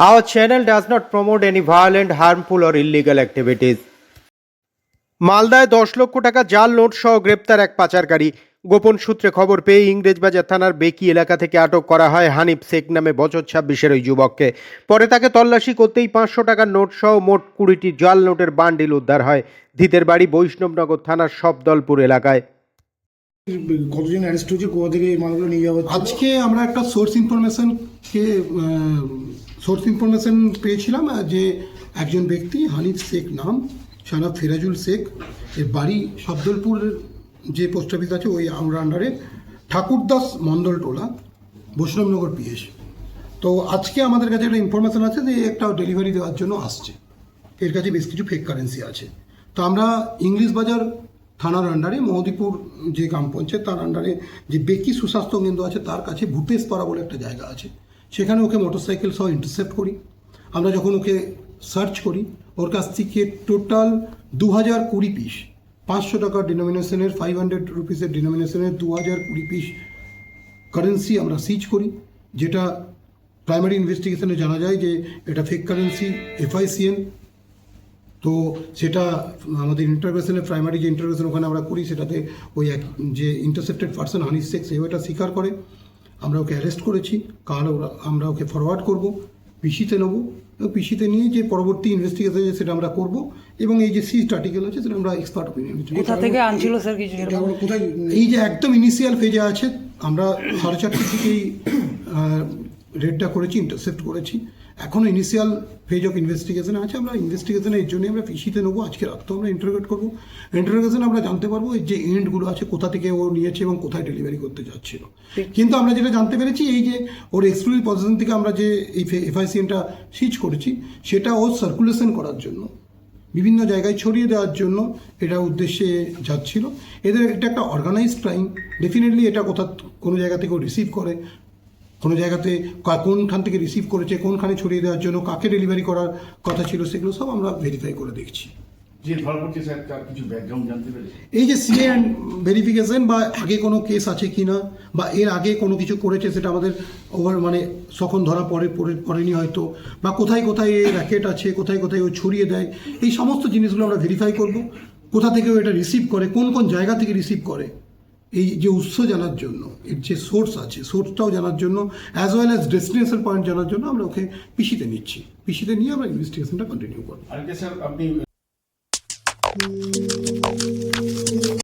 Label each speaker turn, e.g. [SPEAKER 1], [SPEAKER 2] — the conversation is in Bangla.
[SPEAKER 1] Our channel does not promote any violent, harmful, or illegal activities. মালদায় দশ লক্ষ টাকা জাল নোট সহ গ্রেপ্তার এক পাচারকারী। গোপন সূত্রে খবর পেয়ে ইংরেজবাজার থানার বেকি এলাকা থেকে আটক করা হয় হানিফ শেখ নামে বছর ছাব্বিশের ওই যুবককে। পরে তাকে তল্লাশি করতেই পাঁচশো টাকার নোট সহ মোট কুড়িটি জাল নোটের বান্ডিল উদ্ধার হয়। ধৃতের বাড়ি বৈষ্ণবনগর থানার সবদলপুর এলাকায়।
[SPEAKER 2] কতজন অ্যারেস্ট হয়েছে, কোথা থেকে এই মালগুলো নিয়ে যাওয়া
[SPEAKER 3] আজকে আমরা একটা সোর্স ইনফরমেশনকে সোর্স ইনফরমেশন পেয়েছিলাম যে একজন ব্যক্তি, হানিফ শেখ নাম সানা ফিরাজুল শেখ, এর বাড়ি শব্দলপুরের যে পোস্ট অফিস আছে, ওই আমরা আন্ডারে ঠাকুরদাস মণ্ডল টোলা বৈষ্ণবনগর পিএস তো আজকে আমাদের কাছে একটা ইনফরমেশন আছে যে একটা ডেলিভারি দেওয়ার জন্য আসছে। এর কাছে বেশ কিছু ফেক কারেন্সি আছে। তো আমরা ইংলিশ বাজার থানার আন্ডারে মহদীপুর যে গ্রাম পঞ্চায়েত, তার আন্ডারে যে বেকি সুস্বাস্থ্য কেন্দ্র আছে, তার কাছে ভূতেশ পাড়া বলে একটা জায়গা আছে। সেখানে ওকে মোটরসাইকেল সহ ইন্টারসেপ্ট করি। আমরা যখন ওকে সার্চ করি, ওর কাছ থেকে টোটাল দু হাজার কুড়ি পিস পাঁচশো টাকার ডিনোমিনেশনের ফাইভ হান্ড্রেড রুপিসের ডিনোমিনেশনের দু হাজার কুড়ি পিস কারেন্সি আমরা সিজ করি, যেটা প্রাইমারি ইনভেস্টিগেশনে জানা যায় যে এটা ফেক কারেন্সি এফআইসিএন তো সেটা আমাদের ইন্টারভেশনের প্রাইমারি যে ইন্টারভেশন ওখানে আমরা করি সেটাতে ওই এক যে ইন্টারসেপ্টেড পার্সন হানিস শেখ সেও এটা স্বীকার করে। আমরা ওকে অ্যারেস্ট করেছি। কাল ওরা আমরা ওকে ফরওয়ার্ড করব পিসিতে নেব। এবং পিসিতে নিয়ে যে পরবর্তী ইনভেস্টিগেশন সেটা আমরা করব। এবং এই যে সিজ আর্টিকেল আছে সেটা আমরা এক্সপার্ট ওপিনিয়ন
[SPEAKER 4] কোথা থেকে আনছিল স্যার কিছু
[SPEAKER 2] কোথায়
[SPEAKER 3] এই যে একদম ইনিশিয়াল ফেজে আছে আমরা সাড়ে চারটে থেকেই রেডটা করেছি ইন্টারসেপ্ট করেছি। এখনও ইনিশিয়াল ফেজ অফ ইনভেস্টিগেশন আছে আমরা ইনভেস্টিগেশনের এর জন্যই আমরা পিসিতে নেব আজকে রাতও আমরা ইন্টারোগেট করব। ইন্টারোগেশন আমরা জানতে পারব যে এন্ডগুলো আছে কোথা থেকে ও নিয়েছে এবং কোথায় ডেলিভারি করতে যাচ্ছিল। কিন্তু আমরা যেটা জানতে পেরেছি এই যে ওর এক্সক্লুসিভ পজিশন থেকে আমরা যে এই এফআইসিএনটা সিজ করেছি সেটা ও সার্কুলেশন করার জন্য বিভিন্ন জায়গায় ছড়িয়ে দেওয়ার জন্য এটা উদ্দেশ্যে যাচ্ছিল। এদের এটা একটা অর্গানাইজড ক্রাইম ডেফিনেটলি এটা কোথা কোনো জায়গা থেকে রিসিভ করে কোনো জায়গাতে কোনখান থেকে রিসিভ করেছে কোনখানে ছড়িয়ে দেওয়ার জন্য কাকে ডেলিভারি করার কথা ছিল সেগুলো সব আমরা ভেরিফাই করে দেখছি। এই যে সিএ ভেরিফিকেশন বা আগে কোনো কেস আছে কি না বা এর আগে কোনো কিছু করেছে সেটা আমাদের ওভার মানে সখন ধরা পড়ে পড়ে- পড়েনি হয়তো বা কোথায় কোথায় এই র্যাকেট আছে কোথায় কোথায় ও ছড়িয়ে দেয় এই সমস্ত জিনিসগুলো আমরা ভেরিফাই করব। কোথা থেকে ও এটা রিসিভ করে কোন কোন জায়গা থেকে রিসিভ করে এই যে উৎস জানার জন্য, এর যে সোর্স আছে সোর্সটাও জানার জন্য as well as destination point জানার জন্য আমরা ওকে পিসিতে নিচ্ছি। পিসিতে নিয়ে আমরা ইনভেস্টিগেশনটা কন্টিনিউ করব।
[SPEAKER 5] আপনি